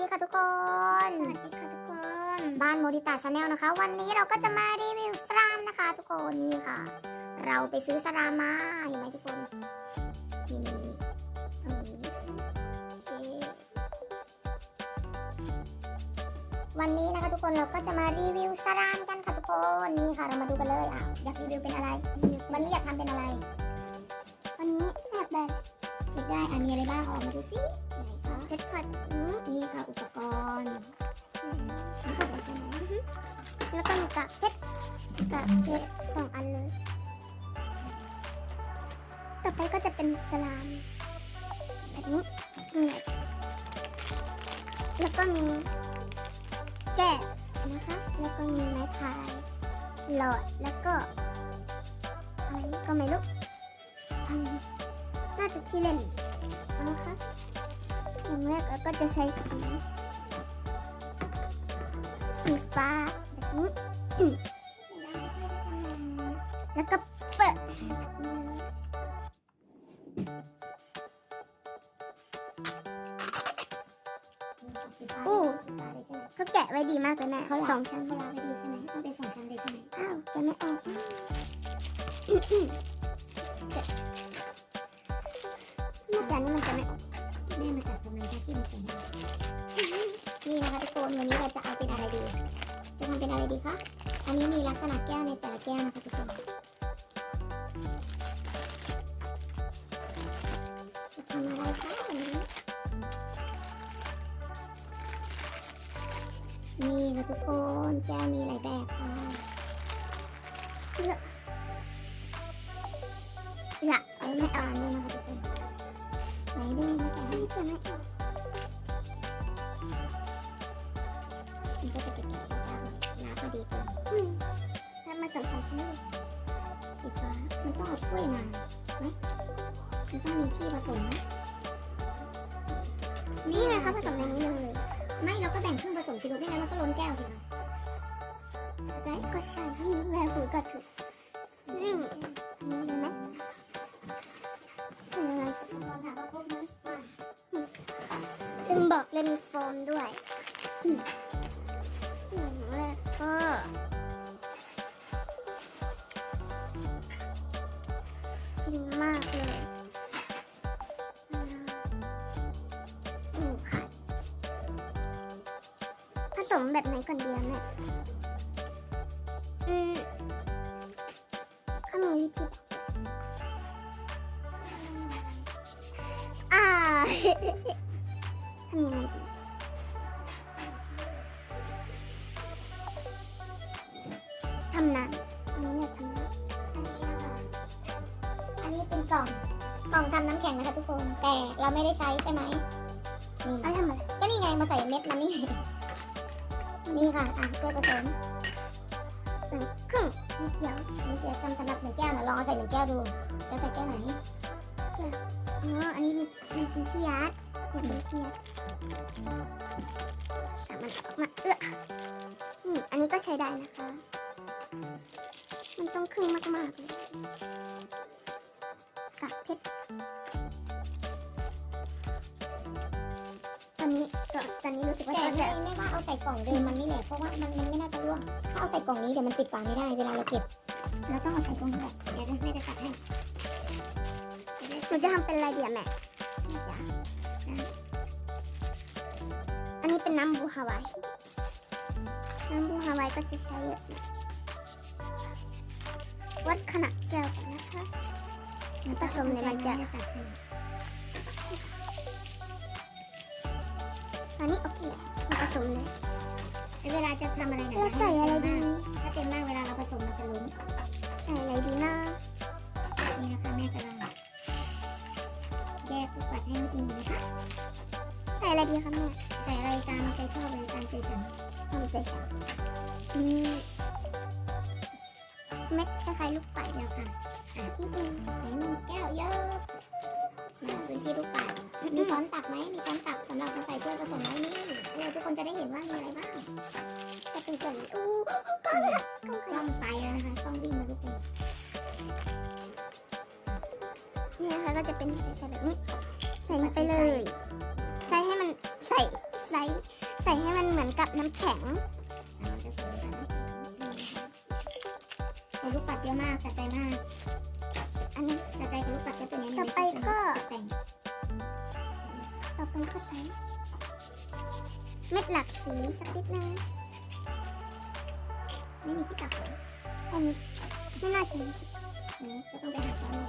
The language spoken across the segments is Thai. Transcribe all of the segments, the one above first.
ดีค่ะทุกคน สวัสดีค่ะทุกคน บ้านโมดิตาชาแนลนะคะ วันนี้เราก็จะมารีวิวสลามนะคะ ทุกคนนี่ค่ะ เราไปซื้อสลามมาเห็นไหมทุกคนนี่นี่นี่ตรงนี้โอเควันนี้นะคะทุกคนเราก็จะมารีวิวสลามกันค่ะทุกคนนี่ค่ะเรามาดูกันเลยอะอยากรีวิวเป็นอะไร วันนี้อยากทำเป็นอะไร วันนี้อยากแบบ อยากได้อันนี้อะไรบ้างออกมาดูสิไหนคะเพชรพัดนี้นี่ค่ะอุปกรณ์แล้วก็มีกากเพชรกากเพชรสองอันเลย ต่อไปก็จะเป็นสลามแบบนี้นี่เลยแล้วก็มีแก้วนะคะ แล้วก็มีไม้พายหลอดแล้วก็อะไรก็ไม่รู้ อันนี้น่าจะที่เล่นนะคะอย่างแรกเราก็จะใช้สีสีฟ้าแบบนี้อืมแล้วก็เปิดแบบนี้เลยอู้เขาแกะไว้ดีมากเลยแม่สองชั้นเขาลาไว้ดีใช่ไหมต้องเป็นสองชั้น น่าจะอันนี้มันจะไม่แม่มาจากตรงนั้นค่ที่มันเป็นนี่นะคะทุกคนวันนี้เราจะเอาเป็นอะไรดี จะทำเป็นอะไรดีคะอันนี้มีลักษณะแก้วในแต่ละแก้วนะคะทุกคนจะทำอะไรคะวันนี้นี่ค่ะทุกคนแก้วมีหลายแบบค่ะเลือกอยากเอาไม่อ่านด้วยนะคะทุกคน นดูมาแต่ให้จะไม่ออกมันก็จะเก็บๆยาวๆน้ำพอดีเกินอืมถ้ามาสำคัญใช่ไหมสีฟ้ามันต้องเอาถ้วยมาไหมมันต้องมีที่ผสมนะนี่ไงคะผสมในนี้เลย ไม่เราก็แบ่งครึ่งผสมสิลูกไม่งั้นมันก็ล้นแก้วสิคะได้ก็ใช่ที่แม่พูดก็ถูก จึงบอกเลยมีโฟมด้วยอืมแล้วก็ฟินมากเลยอืมค่ผสมแบบไหนก่อนดีอะแม่อืมเขามีวิธีบอกอ่า ทำยังไงดีทำน้ำอันนี้อยากทำน้ำอันนี้นะคะอันนี้เป็นกล่อง กล่องทำน้ำแข็งนะคะทุกคน แต่เราไม่ได้ใช้ใช่ไหมนี่เอาทำอะไรก็นี่ไงมาใส่เม็ดมันนี่ไงนี่ค่ะ อะเพื่อผสมหนึ่งครึ่งนิดเดียวนิดเดียวทำสำหรับหนึ่งแก้วนะลองเอาใส่หนึ่งแก้วดูจะใส่แก้วไหนแก้วอ๋ออันนี้มีมีเป็นที่ยัด อยาเป็นที่ยัดอะมันออกมาเออนี่อันนี้ก็ใช้ได้นะคะ มันต้องครึ่งมากๆเลยกากเพชรตอนนี้ตัวตอนนี้รู้สึกว่าแต่จะไม่ไม่ว่าเอาใส่กล่องเดิมมันนี่แหละเพราะว่ามันมันไม่น่าจะร่วง ถ้าเอาใส่กล่องนี้เดี๋ยวมันปิดฝาไม่ได้เวลาเราเก็บ เราต้องเอาใส่กล่องแบบเดี๋ยวแม่จะตัดให้หนูจะทำเป็นอะไรดีอะแม่ เป็นน้ำบูฮาวายน้ำบูฮาวายก็จะใช้เยอะหน่อยวัดขนาดแก้วก่อนนะคะแล้วผสมในมันจะแม่ตัดให้อันนี้โอเคมาผสมเลยเวลาจะทำอะไรนะเราใส่อะไรดีถ้าเต็มมากเวลาเราผสมมันจะล้นใส่อะไรดีนะนี่นะคะแม่กำลังแยกลูกปัดให้น้องอินนะคะใส่อะไรดีคะแม่ ใส่อะไรตามใจชอบเลยตามใจฉันทำใจฉันอืมเม็ดคล้ายๆลูกปัดเดียวค่ะนิดนึงใส่หนึ่งแก้วเยอะมาพื้นที่ลูกปัดมีช้อนตักไหมมีช้อนตักสำหรับมาใส่ถ้วยผสมไว้นี่เราทุกคนจะได้เห็นว่ามีอะไรบ้างจะเป็นส่วนอู้กล้อนก้องค่ะต้องไปแล้วนะคะต้องวิ่งมาทุกคนนี่นะคะก็จะเป็นใส่แบบนี้ใส่ไปเลย นกับน้ำแข็งเราจะใส่ไปนะโอ้ลูกปัดเยอะมากสะใจมาก อันนี้สะใจกับลูกปัดแค่ตัวนี้ต่อไปก็แต่งต่อไปก็ใช้เม็ดหลักสีสักนิดนึงไม่มีที่ตักเลยอันนี้ไม่น่าจะมีอืมก็ต้องไปหาช้อนมา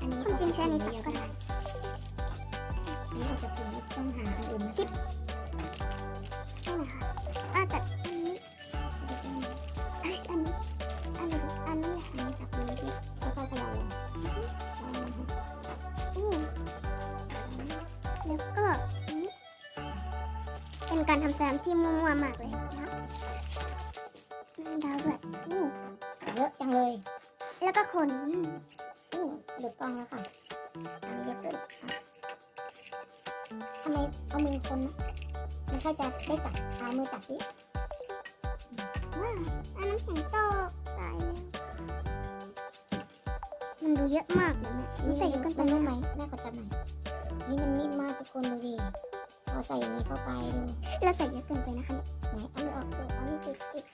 อันนี้จริงๆใช้อันนี้ตักเยอะก็ก็ได้ได้อันนี้ออกจากถุงต้องหาอันอื่นมาชิป เป็นการทำแซมที่มั่วๆมากเลยนะครับดาวด้วยอู้เยอะจังเลย แล้วก็คนอู้หลุดกล้องแล้วค่ะอันเยอะขึ้นทำไมเอามือคนนะมันค่อยจะได้จับเอามือจับสิว้าอันน้ำแข็งตกตายแล้วมันดูเยอะมากเลยแม่นี่ใส่เยอะเกันไปมันไหมนุ่มไหมแม่ขอจับหน่อยนี่มันนิ่มมากทุกคนดูดิ พอใส่อย่างนี้เข้าไปดูเราใส่เยอะเกินไปนะคะเนี่ยไหนเอามือออกดูอันนี้คือติด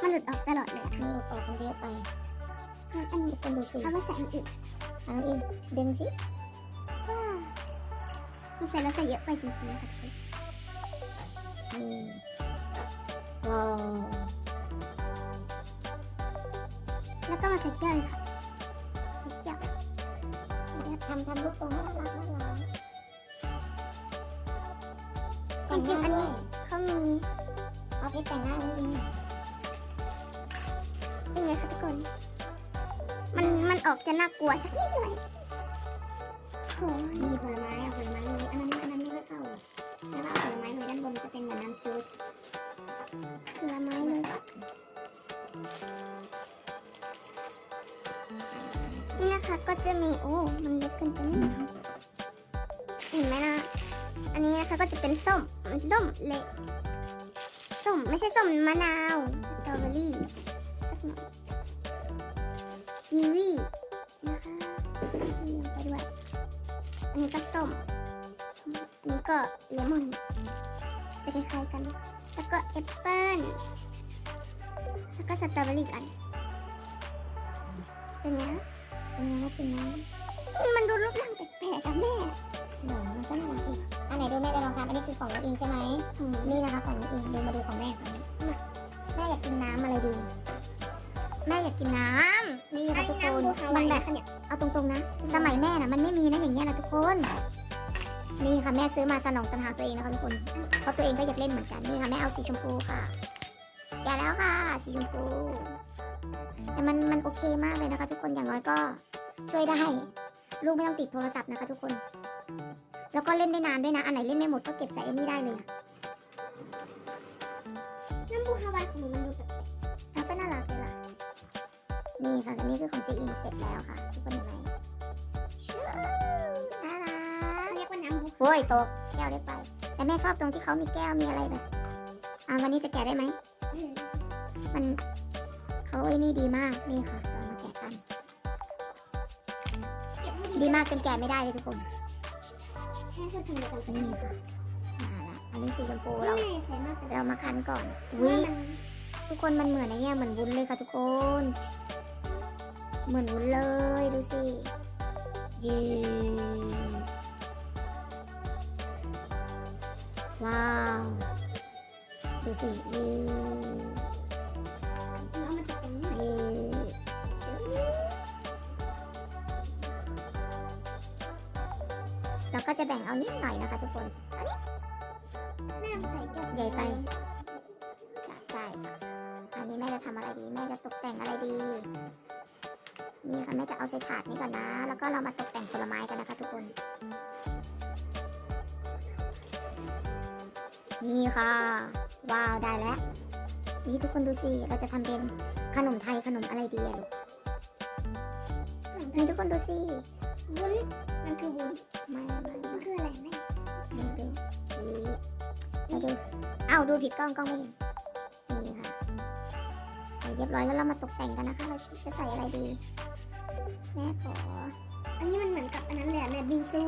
มันหลุดออกตลอดเลยอะมันหลุดออกมันเยอะไปอันนี้ทุกคนดูสิเอาไปใส่อันอื่นอันนั้นเองดึงสิว้ามันใส่แล้วใส่เยอะไปจริงๆนะคะทุกคนนี่ว้าวแล้วก็มาใส่แก้วเลยค่ะใส่แก้วทำทำลูกตรงให้น่ารักน่ารัก จริงๆอันนี้ด้วยเขามีเอาเพชรแต่งหน้าน้องอิงเป็นไงคะทุกคน มันมันออกจะน่ากลัวสักนิดหน่อยโอ้ยมีผลไม้เอาผลไม้เลยอันนั้นอันนั้นไม่ค่อยเข้าแล้วก็เอาผลไม้เลยด้านบนจะเป็นเหมือนน้ำจูสผลไม้เลยนี่นะคะก็จะมีโอ้ มันเล็กเกินไปนิดนึงเห็นไหมนะ อันนี้นะคะก็จะเป็นส้ม ส้มเละส้มไม่ใช่ส้มมะนาวสตรอเบอรี่สักหน่อยกีวีนะคะมีลงไปด้วย อันนี้ก็ส้ม อันนี้ก็เลมอน จะคล้ายๆกัน แล้วก็แอปเปิ้ล แล้วก็สตรอเบอรี่อัน เป็นไงเป็นไงน่ากินไหมมันดูรูปร่าง ลกๆอะแม่หนูมันก็น่ารักอีกอันไหนดูแม่ได้ลองทำอันนี้คือของน้องอิงใช่ไหมอืมนี่นะคะของน้องอิงดูมาดูของแม่ค่ะแม่อยากกินน้ำอะไรดี แม่อยากกินน้ำนี่ค่ะทุกคนมัมันนแบแบบบเอาตรงๆนะ สมัยแม่น่ะมันไม่มีนะอย่างเงี้ยนะทุกคนนี่ค่ะแม่ซื้อมาสนองตัณหาตัวเองนะคะทุกคนเพราะตัวเองก็อยากเล่นเหมือนกันนี่ค่ะแม่เอาสีชมพูค่ะแกะแล้วค่ะสีชมพูแต่มันมันโอเคมากเลยนะคะ ทุกคนอย่างน้อยก็ช่วยได้ ลูกไม่ต้องติดโทรศัพท์นะคะทุกคน แล้วก็เล่นได้นานด้วยนะ อันไหนเล่นไม่หมดก็เก็บใส่ไอ้นี่ได้เลยอะน้ำบูฮาวายของหนูมันดูแบบแล้วก็น่ารักเลยล่ะ นี่ค่ะอันนี้คือของซีอิงเสร็จแล้วค่ะ ทุกคนเห็นไหมน่ารัเขากเรียกว่าน้ำบูโอ้ยตกแก้วได้ไป แต่แม่ชอบตรงที่เขามีแก้วมีอะไรแบบ อ่าวันนี้จะแกะได้ไหม มันเขาไอ้นี่ดีมาก นี่ค่ะ ดีมากจนแกะไม่ได้เลยทุกคนแค่พูดถึงเดียวกันนี่ค่ะมาละอันนี้สีชมพูเราเราใส่มากแต่เรามาคั้นก่อนว่าวิมันทุกคนมันเหมือนไอ้เนี่ยเหมือนวุ้นเลยค่ะทุกคน เหมือนวุ้นเลยดูสิยืดว้าว ดูสิยื เราก็จะแบ่งเอานิดหน่อยนะคะทุกคนแม่ใส่แก้วใหญ่ไปใช่อันนี้แม่จะทำอะไรดี แม่จะตกแต่งอะไรดี นี่ค่ะแม่จะเอาใส่ถาดนี้ก่อนนะ แล้วก็เรามาตกแต่งผลไม้กันนะคะทุกคน นี่ค่ะ ว้าวได้แล้ว นี่ทุกคนดูสิ เราจะทำเป็นขนมไทยขนมอะไรดีอะลูกนี่ทุกคนดูสิวุ้นมันคือวุ้น ไม่ไม่มันคืออะไรแม่ไม่ดูนี่มาดูเอ้าดูผิดกล้องกล้องไม่เห็นนี่ค่ะใส่เรียบร้อยแล้วเรามาตกแต่งกันนะคะ เราจะใส่อะไรดี แม่ขอ อันนี้มันเหมือนกับอันนั้นเลยอะแม่บิงซู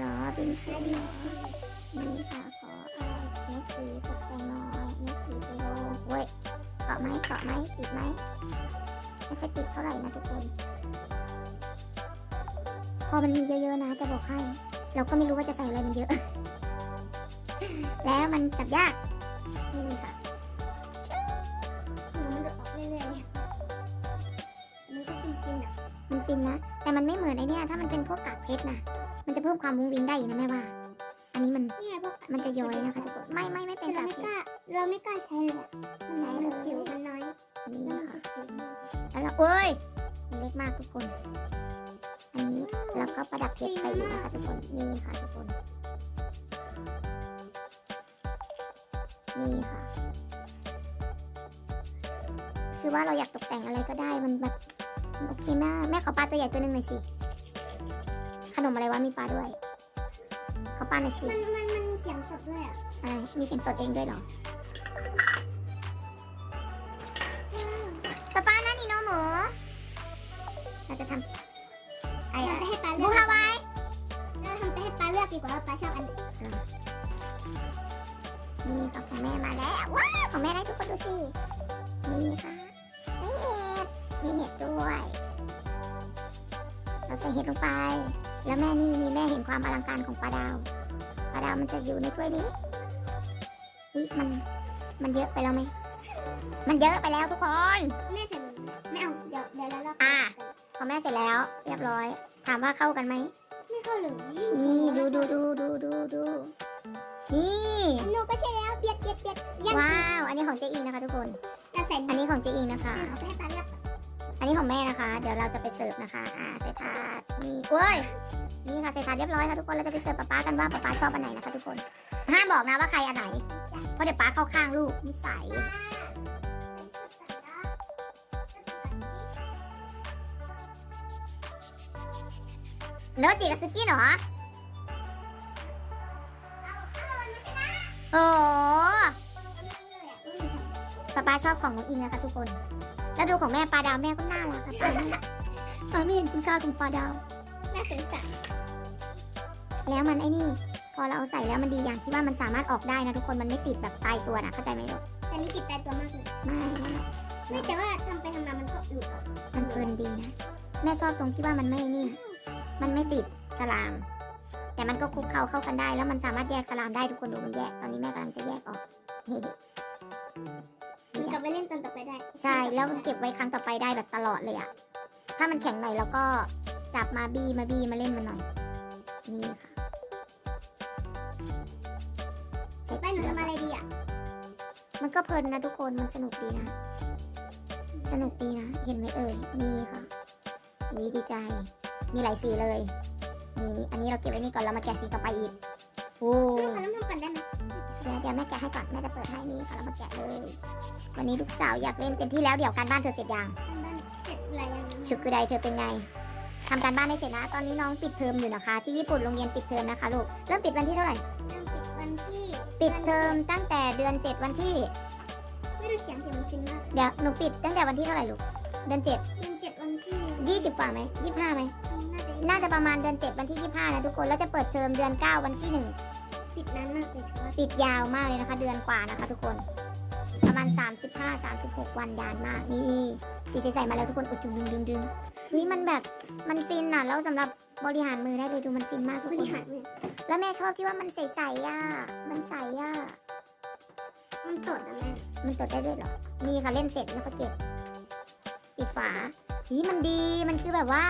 รอบินซีแม่บิงซูนี่ค่ะขอเอาเม็ดสีตกแต่งหน่อยเม็ดสีไปโรยเว้ยเกาะไหมเกาะไหมติดไหมไม่ค่อยติดเท่าไหร่นะทุกคน พอมันมีเยอะๆนะจะบอกให้ เราก็ไม่รู้ว่าจะใส่อะไรมันเยอะ แล้วมันจับยากนี่ค่ะหนูมันหลุดออกเรื่อยๆเนี่ยมันก็กินกินๆอะมันฟินนะ แต่มันไม่เหมือนไอเนี่ยถ้ามันเป็นพวกกากเพชรนะ มันจะเพิ่มความมุ้งวิงได้อีกนะแม่ว่า อันนี้มันเนี่ยพวกมันจะย้อยนะคะทุกคนไม่ไม่ไม่เป็แต่นเรากากไม่เพชกรล้าเราไม่กล้าใช้เลยอะใช้เลยมันจิ๋วมันน้อยนี่แล้วมันค่ะก็จิ๋วมากแล้วเราเอ้ยมันเล็กมากทุกคนอั นนี้แล้วก็ประดับเพชรไปอีกนะคะทุกคนนี่ค่ะทุกคนนี่ค่ะ คือว่าเราอยากตกแต่งอะไรก็ได้มันแบบมันโอเคมากแม่ขอปลาตัวใหญ่ตัวหนึ่งหน่อยสิ ขนมอะไรวะมีปลาด้วยขอปลาหน่อยสิมันมันมันมีเสียงสดด้วยอะอะไรมีเสียงสดเองด้วยเหรอปลาปลานั่นนี่น้องหมูเราจะทำ มูอกฮาวายเราทำไปให้ปลาเลือกดีกว่าว่าปลาชอบอันไหนนี่ค่ะของแม่มาแล้ว ว้าวของแม่ได้ทุกคนดูสินี่ค่ะเห็ดมีเห็ดด้วย เราใส่เห็ดลงไป แล้วแม่นี่นี่แม่เห็นความอลังการของปลาดาวปลาดาวมันจะอยู่ในถ้วยนี้เฮ้ยมันมันเยอะไปแล้วไหมมันเยอะไปแล้วทุกคนแม่ใส่หมดเลยไม่เอาเดี๋ยวเดี๋ยวเราลอกอะพอแม่เสร็จแล้ว เรียบร้อยถามว่าเข้ากันไหม ไม่เข้าเลยนี่ดูดูดูดูดูดูนี่หนูก็ใช่แล้วเบียดเบียดเบียดยังว้าว อันนี้ของเจ๊อิงนะคะทุกคนเราใส่อันนี้ของเจ๊อิงนะคะเอาไปให้ปลาเลือกอันนี้ของแม่นะคะ เดี๋ยวเราจะไปเสิร์ฟนะคะ อ่าใส่ถาดนี่เว้ย นี่ค่ะใส่ถาดเรียบร้อยค่ะทุกคน เราจะไปเสิร์ฟป๊าป๊ากันว่าป๊าป๊าชอบอันไหนนะคะทุกคน ห้ามบอกนะว่าใครอันไหน เพราะเดี๋ยวป๊าเข้าข้างลูกนิสัย เนื้อจีกับซุกี้เหรอโอ้โหป๊าป๊าชอบของน้องอิงนะคะทุกคน แล้วดูของแม่ปลาดาวแม่ก็น่ารักค่ะปลาไม่ปลาไม่เห็นคุณค่าของปลาดาวแม่สงสารแล้วมันไอ้นี่ พอเราเอาใส่แล้วมันดีอย่างที่ว่ามันสามารถออกได้นะทุกคนมันไม่ติดแบบตายตัวนะเข้าใจไหมลูกแต่นี่ติดใจตัวมากเลยไม่ไม่ไม่แต่ว่าทำไปทำมามันก็หลุดออกมันเพลินดีนะแม่ชอบตรงที่ว่ามันไม่นี่ มันไม่ติดสลาม แต่มันก็คลุกเคล้าเข้ากันได้ แล้วมันสามารถแยกสลามได้ทุกคนดูมันแยก ตอนนี้แม่กำลังจะแยกออกเฮ้มันกลับไปเล่นตอนต่อไปได้ ใช่ แล้วมันเก็บไว้ครั้งต่อไปได้แบบตลอดเลยอะถ้ามันแข็งหน่อยเราก็จับมาบี้มาบี้มาเล่นมันหน่อย นี่ค่ะเสร็จไปหนูทำอะไรดีอะ มันก็เพลินนะทุกคน มันสนุกดีนะ สนุกดีนะ เห็นไหมเอ่ย นี่ค่ะนี่ดีใจ มีหลายสีเลยนี่นี่อันนี้เราเก็บไว้นี่ก่อนเรามาแกะสีต่อไปอีกโอ้ลูกขอเริ่มทำก่อนได้ไหมเดี๋ยวเดี๋ยวแม่แกะให้ก่อนแม่จะเปิดให้นี่ค่ะเรามาแกะเลยวันนี้ลูกสาวอยากเล่นเต็มที่แล้วเดี๋ยวการบ้านเธอเสร็จยังทำบ้านเสร็จอะไรยังชุกุไดเธอเป็นไงทำการบ้านไม่เสร็จนะ ตอนนี้น้องปิดเทอมอยู่นะคะ ที่ญี่ปุ่นโรงเรียนปิดเทอมนะคะลูกเริ่มปิดวันที่เท่าไหร่เริ่มปิดวันที่ปิดเทอมตั้งแต่เดือนเจ็ดวันที่ไม่รู้เสียงเสียงมันฟินมากเดี๋ยวหนูปิดตั้งแต่วันที่เท่าไหร่ลูกเดือนเจ็ดเดือนเจ็ดวันที่ยี่สิบกว่าไหมยี่ห้าไหม น่าจะน่าจะประมาณเดือนเจ็ดวันที่ยี่ห้านะทุกคน แล้วจะเปิดเทอมเดือนเก้าวันที่หนึ่งปิดนานมากเลยถือว่าปิดยาวมากเลยนะคะ เดือนกว่านะคะ ทุกคน ประมาณ 35 36 วันยานมาก นี่สีใสๆมาแล้วทุกคนอุดจุงดึงดึงดึงเฮ้ยมันแบบ มันฟินอะ แล้วสำหรับบริหารมือได้เลยดูมันฟินมากทุกบครินหารเนี่ยแล้วแม่ชอบที่ว่ามันใสๆอะ มันใสอะ มันตดอะแม่ มันตดได้ด้วยเหรอนี่ค่ะเล่นเสร็จแล้วก็เก็บปิดฝาหีมันดี มันคือแบบว่า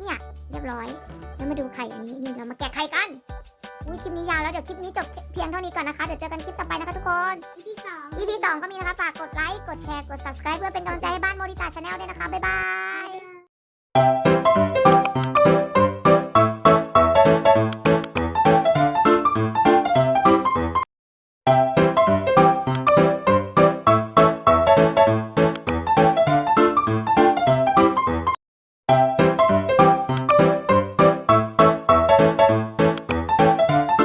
เนี่ยเรียบร้อย แล้วมาดูไข่อันนี้นี่เรามาแกะไข่กันอุ้ยคลิปนี้ยาวแล้วเดี๋ยวคลิปนี้จบเพียงเท่านี้ก่อนนะคะ เดี๋ยวเจอกันคลิปต่อไปนะคะทุกคนอีพีสอง EP 2ก็มีนะคะฝากกดไลค์กดแชร์กด subscribe เพื่อเป็นกำลังใจให้บ้านโมดิตาชาแนลด้วยนะคะบ๊ายบาย